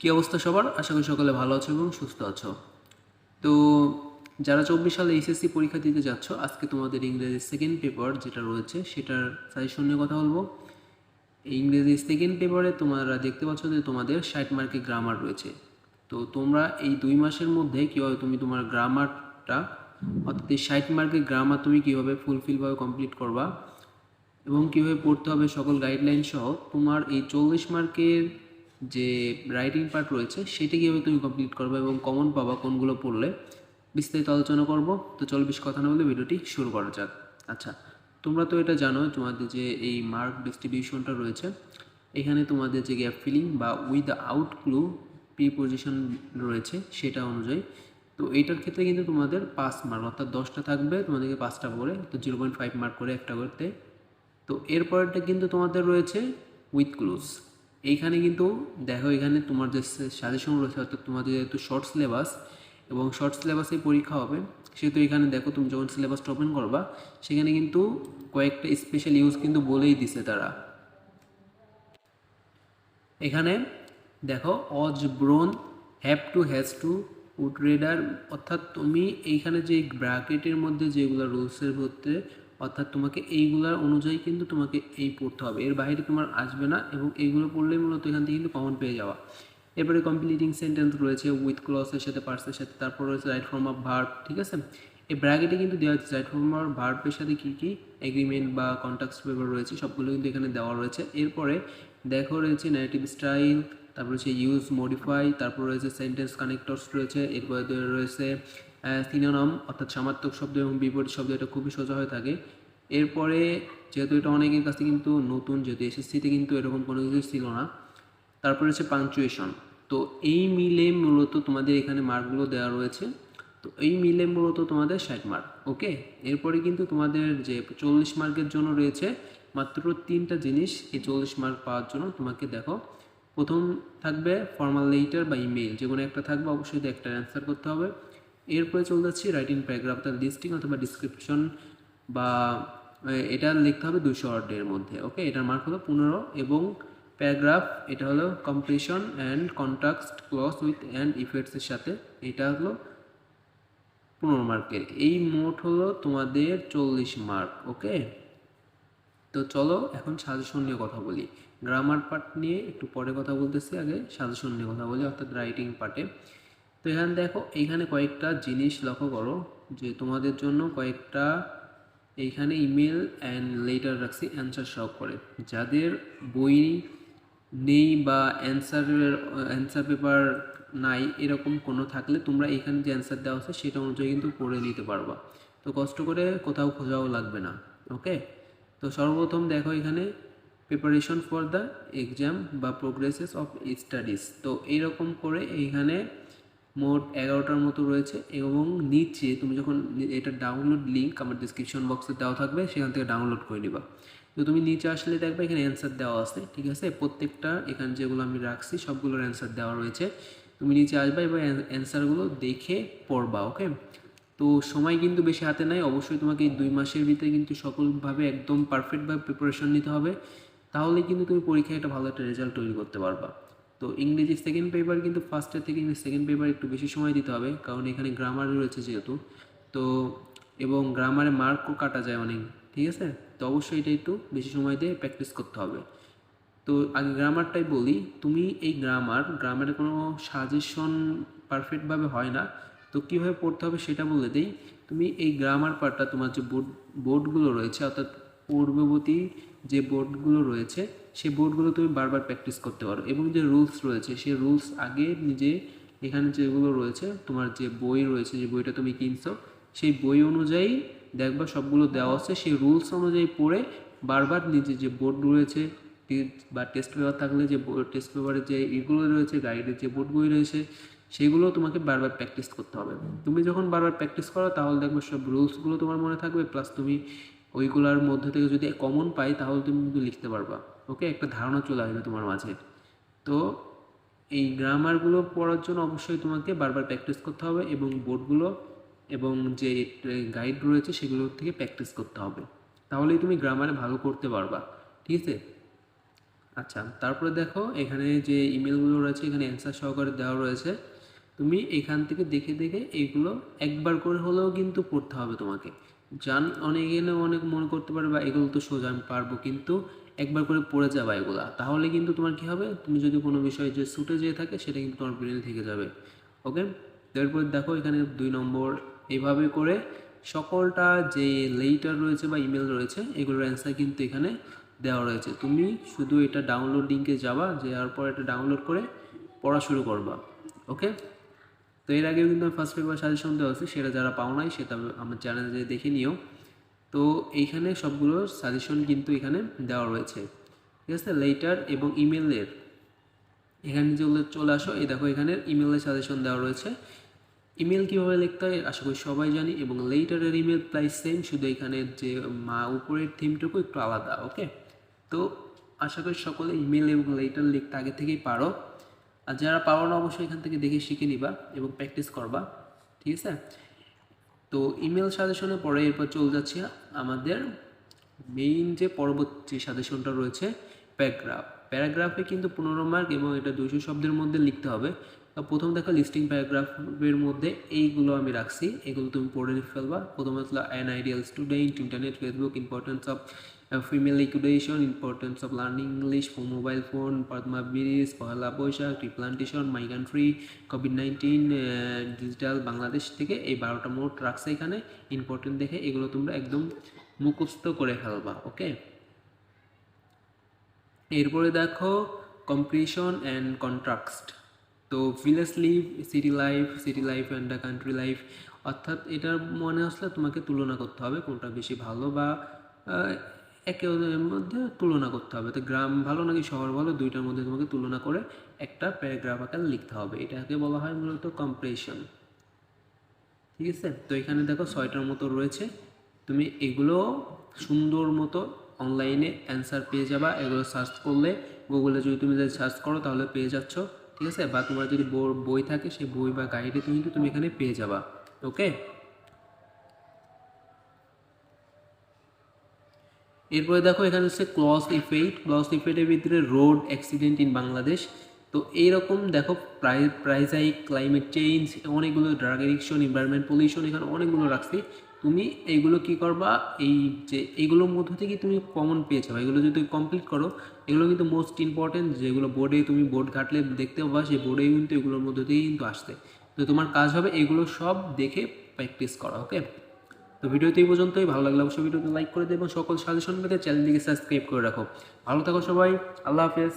কী অবস্থা সবার? আশা করি সকলে ভালো আছো এবং সুস্থ আছো। তো যারা চব্বিশ সালে এইচএসসি পরীক্ষা দিতে যাচ্ছ, আজকে তোমাদের ইংরেজি সেকেন্ড পেপার যেটা রয়েছে, সেটার সাজেশন নিয়ে কথা বলব। ইংরেজি সেকেন্ড পেপারে তোমরা দেখতে পাচ্ছ যে তোমাদের ষাট মার্কে গ্রামার রয়েছে। তো তোমরা এই দুই মাসের মধ্যে কীভাবে তুমি তোমার গ্রামারটা অর্থাৎ এই ষাট মার্কের গ্রামার তুমি কীভাবে ফুলফিলভাবে কমপ্লিট করবা এবং কীভাবে পড়তে হবে সকল গাইডলাইন সহ, তোমার এই চল্লিশ মার্কের যে রাইটিং পার্ট রয়েছে, সেটা কীভাবে তুমি কমপ্লিট করবে এবং কমন পাবা, কোনগুলো পড়লে বিস্তারিত আলোচনা করব। তো চল বেশ কথা না বলে ভিডিওটি শুরু করা যাক। আচ্ছা তোমরা তো এটা জানো, তোমাদের যে এই মার্ক ডিস্ট্রিবিউশনটা রয়েছে, এখানে তোমাদের যে গ্যাপ ফিলিং বা without clue preposition রয়েছে, সেটা অনুযায়ী। তো এইটার ক্ষেত্রে কিন্তু তোমাদের পাঁচ মার্ক অর্থাৎ দশটা থাকবে, তোমাদেরকে পাঁচটা করে তো জিরো পয়েন্ট ফাইভ মার্ক করে একটা করতে। তো এরপরটা কিন্তু তোমাদের রয়েছে উইথ ক্লোজ এইখানে কিন্তু দেখো এখানে তোমার যে সাজেশন রয়েছে, অর্থাৎ তোমাদের যেহেতু শর্ট সিলেবাস এবং শর্ট সিলেবাসে পরীক্ষা হবে, সেহেতু এখানে দেখো তুমি যখন সিলেবাসটা ওপেন করবা, সেখানে কিন্তু কয়েকটা স্পেশাল ইউজ কিন্তু বলেই দিছে তারা। এখানে দেখো অজ ব্রোন have to has to would rather অর্থাৎ তুমি এইখানে যে ব্র্যাকেটের মধ্যে যেগুলো রুলসের মধ্যে অর্থাৎ তোমাকে এইগুলার অনুযায়ী কিন্তু তোমাকে এই পড়তে হবে। এর বাইরে তোমার আসবে না এবং এইগুলো পড়লেই মূলত এখান থেকে কিন্তু কমন পেয়ে যাওয়া। এরপরে কমপ্লিটিং সেন্টেন্স রয়েছে উইথ ক্লসের সাথে পার্সের সাথে, তারপর রয়েছে রাইট ফর্ম অফ ভার্ব ঠিক আছে? এই ব্র্যাকেটে কিন্তু দেওয়া হচ্ছে রাইট ফর্ম অফ ভার্বের সাথে কী কী? এগ্রিমেন্ট বা কন্ট্যাক্ট পেপার রয়েছে, সবগুলো কিন্তু এখানে দেওয়া রয়েছে। এরপরে দেখো রয়েছে নেগেটিভ স্টাইল তারপর রয়েছে ইউজ মডিফাই তারপর রয়েছে সেন্টেন্স কানেক্টরস রয়েছে, এরপরে রয়েছে সিনোনাম অর্থাৎ সামার্থক শব্দ এবং বিপরীত শব্দ, এটা খুবই সোজা হয়ে থাকে। এরপরে যেহেতু এটা অনেকের কাছে কিন্তু নতুন, যেহেতু এসএসসিতে কিন্তু এরকম কোনো কিছু ছিল না, তারপরে হচ্ছে পাংচুয়েশন। তো এই মিলে মূলত তোমাদের এখানে মার্কগুলো দেওয়া রয়েছে। তো এই মিলে মূলত তোমাদের ষাট মার্ক, ওকে? এরপরে কিন্তু তোমাদের যে চল্লিশ মার্কের জন্য রয়েছে, মাত্র তিনটা জিনিস এই চল্লিশ মার্ক পাওয়ার জন্য তোমাকে দেখো। প্রথম থাকবে ফর্মাল লেটার বা ইমেল যে কোনো একটা থাকবে, অবশ্যই একটা অ্যান্সার করতে হবে। এরপরে চলে যাচ্ছি রাইটিং প্যারাগ্রাফ তার লিস্টিং অথবা ডিসক্রিপশন বা এটা লিখতে হবে দুশো ওয়ার্ডের মধ্যে ওকে এটার মার্ক হলো পনেরো এবং প্যারাগ্রাফ এটা হলো completion and contact clause with and ইফেক্টসের সাথে, এটা হলো পনেরো মার্কের এই মোট হলো তোমাদের চল্লিশ মার্ক ওকে তো চলো এখন সাজেশন নিয়ে কথা বলি। গ্রামার পার্ট নিয়ে একটু পরে কথা বলতেছি আগে সাজেশন নিয়ে কথা বলি, অর্থাৎ রাইটিং পার্টে তো এখানে দেখো, এইখানে কয়েকটা জিনিস লক্ষ্য করো, যে তোমাদের জন্য কয়েকটা এইখানে ইমেল অ্যান্ড লেটার রাখছি অ্যান্সার সহ করে। যাদের বই নেই বা অ্যান্সারের অ্যান্সার পেপার নাই, এরকম কোনো থাকলে তোমরা এখানে যে অ্যান্সার দেওয়া আছে সেটা অনুযায়ী কিন্তু পড়ে নিতে পারবা। তো কষ্ট করে কোথাও খোঁজাও লাগবে না ওকে তো সর্বপ্রথম দেখো এখানে প্রিপারেশন ফর দ্য এক্সাম বা প্রোগ্রেসেস অফ স্টাডিজ তো এইরকম করে এইখানে মোট এগারোটার মতো রয়েছে এবং নিচে তুমি যখন এটা ডাউনলোড লিঙ্ক আমার ডিসক্রিপশন বক্সে দেওয়া থাকবে, সেখান থেকে ডাউনলোড করে নিবা। তো তুমি নিচে আসলে দেখবে এখানে অ্যান্সার দেওয়া আছে, ঠিক আছে? প্রত্যেকটা এখানে যেগুলো আমি রাখছি, সবগুলোর অ্যান্সার দেওয়া রয়েছে। তুমি নিচে আসবে এবং অ্যান্সারগুলো দেখে পড়বা ওকে তো সময় কিন্তু বেশি হাতে নাই, অবশ্যই তোমাকে এই দুই মাসের ভিতরে কিন্তু সকলভাবে একদম পারফেক্টভাবে প্রিপারেশন নিতে হবে। তাহলে কিন্তু তুমি পরীক্ষায় একটা ভালো একটা রেজাল্ট তৈরি করতে পারবা। তো ইংরেজি সেকেন্ড পেপার কিন্তু ফার্স্টের থেকে ইংরেজি সেকেন্ড পেপার একটু বেশি সময় দিতে হবে, কারণ এখানে গ্রামার রয়েছে যেহেতু। তো, এবং গ্রামারে মার্কও কাটা যায় অনেক, ঠিক আছে? তো অবশ্যই এটা একটু বেশি সময় দিয়ে প্র্যাকটিস করতে হবে। তো আগে গ্রামারটাই বলি, তুমি এই গ্রামার গ্রামারে কোনো সাজেশন পারফেক্টভাবে হয় না। তো কীভাবে পড়তে হবে সেটা বলে দিই। তুমি এই গ্রামার পার্টটা তোমার যে বোর্ড বোর্ডগুলো রয়েছে, অর্থাৎ পূর্ববর্তী যে বোর্ডগুলো রয়েছে সেই বোর্ডগুলো তুমি বারবার প্র্যাকটিস করতে পারো। এবং যে রুলস রয়েছে, সেই রুলস আগে নিজে এখানে যেগুলো রয়েছে, তোমার যে বই রয়েছে, যে বইটা তুমি কিনছো, সেই বই অনুযায়ী দেখবা সবগুলো দেওয়া আছে। সেই রুলস অনুযায়ী পড়ে বারবার নিজে যে বোর্ড রয়েছে বা টেস্ট পেপার থাকলে যে টেস্ট পেপারের যে এগুলো রয়েছে গাইডের যে বোর্ডগুলি রয়েছে, সেগুলো তোমাকে বারবার প্র্যাকটিস করতে হবে। তুমি যখন বারবার প্র্যাকটিস করো, তাহলে দেখবে সব রুলসগুলো তোমার মনে থাকবে প্লাস তুমি ওইগুলোর মধ্যে থেকে যদি কমন পাই, তাহলে তুমি কিন্তু লিখতে পারবা। ওকে একটা ধারণা চলে আসবে তোমার মাঝে। তো এই গ্রামারগুলো পড়ার জন্য অবশ্যই তোমাকে বারবার প্র্যাকটিস করতে হবে এবং বোর্ডগুলো এবং যে গাইড রয়েছে সেগুলোর থেকে প্র্যাকটিস করতে হবে। তাহলেই তুমি গ্রামারে ভালো করতে পারবা, ঠিক আছে? আচ্ছা তারপরে দেখো এখানে যে ইমেলগুলো রয়েছে, এখানে অ্যান্সার সহকারে দেওয়া রয়েছে। তুমি এখান থেকে দেখে দেখে এইগুলো একবার করে হলেও কিন্তু পড়তে হবে তোমাকে। জান, অনেকে এনে অনেক মনে করতে পারে, বা এগুলো তো সোজা, আমি পারব। কিন্তু একবার করে পড়ে যাবা এগুলা। তাহলে কিন্তু তোমার কি হবে? তুমি যদি কোনো বিষয়ে যে ছুটে যেয়ে থাকে, সেটা কিন্তু তোমার ব্রেনে থেকে যাবে। ওকে তারপর দেখো এখানে দুই নম্বর এইভাবে করে সকলটা যে লেটার রয়েছে বা ইমেল রয়েছে, এগুলোর অ্যান্সার কিন্তু এখানে দেওয়া রয়েছে। তুমি শুধু এটা ডাউনলোড লিঙ্কে যাবা, যাওয়ার পর এটা ডাউনলোড করে পড়া শুরু করবা। ওকে তো এর আগেও কিন্তু আমি ফার্স্ট পেপার সাজেশন দেওয়া আছে সেটা যারা পাও নাই, সেটা আমার চ্যানেলে দেখে নিও। তো এইখানে সবগুলো সাজেশন কিন্তু এখানে দেওয়া রয়েছে। ঠিক আছে লেটার এবং ইমেলের এখানে চলে চলে আসো, এই দেখো এখানে ইমেলের সাজেশন দেওয়া রয়েছে। ইমেল কীভাবে লিখতে হয়, আশা করি সবাই জানি, এবং লেটারের ইমেল প্রায় সেম শুধু এখানে যে মা উপরের থিমটুকু একটু আলাদা ওকে তো আশা করি সকলে ইমেল এবং লেটার লিখতে আগে থেকেই পারো। আর যারা পারো না, অবশ্যই এখান থেকে দেখে শিখে নিবা এবং প্র্যাকটিস করবা। ঠিক আছে? তো ইমেল সাজেশনের পরে এরপর চলে যাচ্ছে আমাদের মেইন যে পরবর্তী সাজেশনটা রয়েছে প্যারাগ্রাফ প্যারাগ্রাফে কিন্তু পনেরো মার্ক এবং এটা দুইশো শব্দের মধ্যে লিখতে হবে। প্রথম দেখো লিস্টিং প্যারাগ্রাফের মধ্যে এইগুলো আমি রাখছি। এগুলো তুমি পড়ে ফেলবা। প্রথম হচ্ছে an ideal student internet Facebook importance of female education importance of learning English mobile phone Padma bridge Pohela Boishakh replantation my country COVID nineteen digital Bangladesh থেকে এই বারোটা মোট রাখছে এখানে। ইম্পর্টেন্ট দেখে এগুলো তোমরা একদম মুখস্থ করে ফেলবা ওকে এরপরে দেখো কম্পিটিশন অ্যান্ড কন্ট্রাক্ট তো village life city life city life and the country life অর্থাৎ এটার মনে আসলে তোমাকে তুলনা করতে হবে কোনটা বেশি ভালো বা একে অন্যের মধ্যে তুলনা করতে হবে। তো গ্রাম ভালো নাকি শহর ভালো দুইটার মধ্যে তোমাকে তুলনা করে একটা প্যারাগ্রাফ আকার লিখতে হবে। এটাকে বলা হয় মূলত কম্প্রেশন ঠিক আছে? তো এখানে দেখো ছয়টার মতো রয়েছে। তুমি এগুলো সুন্দর মতো অনলাইনে অ্যান্সার পেয়ে যাবা। এগুলো সার্চ করলে গুগলে যদি তুমি যদি সার্চ করো তাহলে পেয়ে যাচ্ছ। ঠিক আছে? বা তোমার যদি বই- থাকে সেই বই বা গাইডে তুমি কিন্তু তুমি এখানে পেয়ে যাবা ওকে এরপরে দেখো এখানে হচ্ছে ক্লস ইফেক্ট। ক্লস ইফেক্টের ভিতরে রোড অ্যাক্সিডেন্ট ইন বাংলাদেশ। তো এইরকম দেখো প্রাই প্রাইজাইক ক্লাইমেট চেঞ্জ অনেকগুলো ড্রাগ এডিকশন এনভায়রনমেন্ট পলিউশন এখানে অনেকগুলো রাখছি। তুমি এইগুলো কি করবা? এই যে এইগুলোর মধ্য থেকে তুমি কমন পেয়ে যাবে এগুলো যদি কমপ্লিট করো, এগুলো কিন্তু মোস্ট ইম্পর্টেন্ট যেগুলো বোর্ডে তুমি বোর্ড ঘাটলে দেখতে পাবা, সেই বোর্ডে কিন্তু এগুলোর মধ্য থেকেই কিন্তু আসছে। তো তোমার কাজ হবে এগুলো সব দেখে প্র্যাকটিস করা ওকে তো ভিডিওতে এই পর্যন্তই। ভালো লাগলে অবশ্যই ভিডিওতে লাইক করে দেবেন সকল সাজেশন পেতে চ্যানেলটিকে সাবস্ক্রাইব করে রাখো। ভালো থাকো সবাই। আল্লাহ হাফেজ।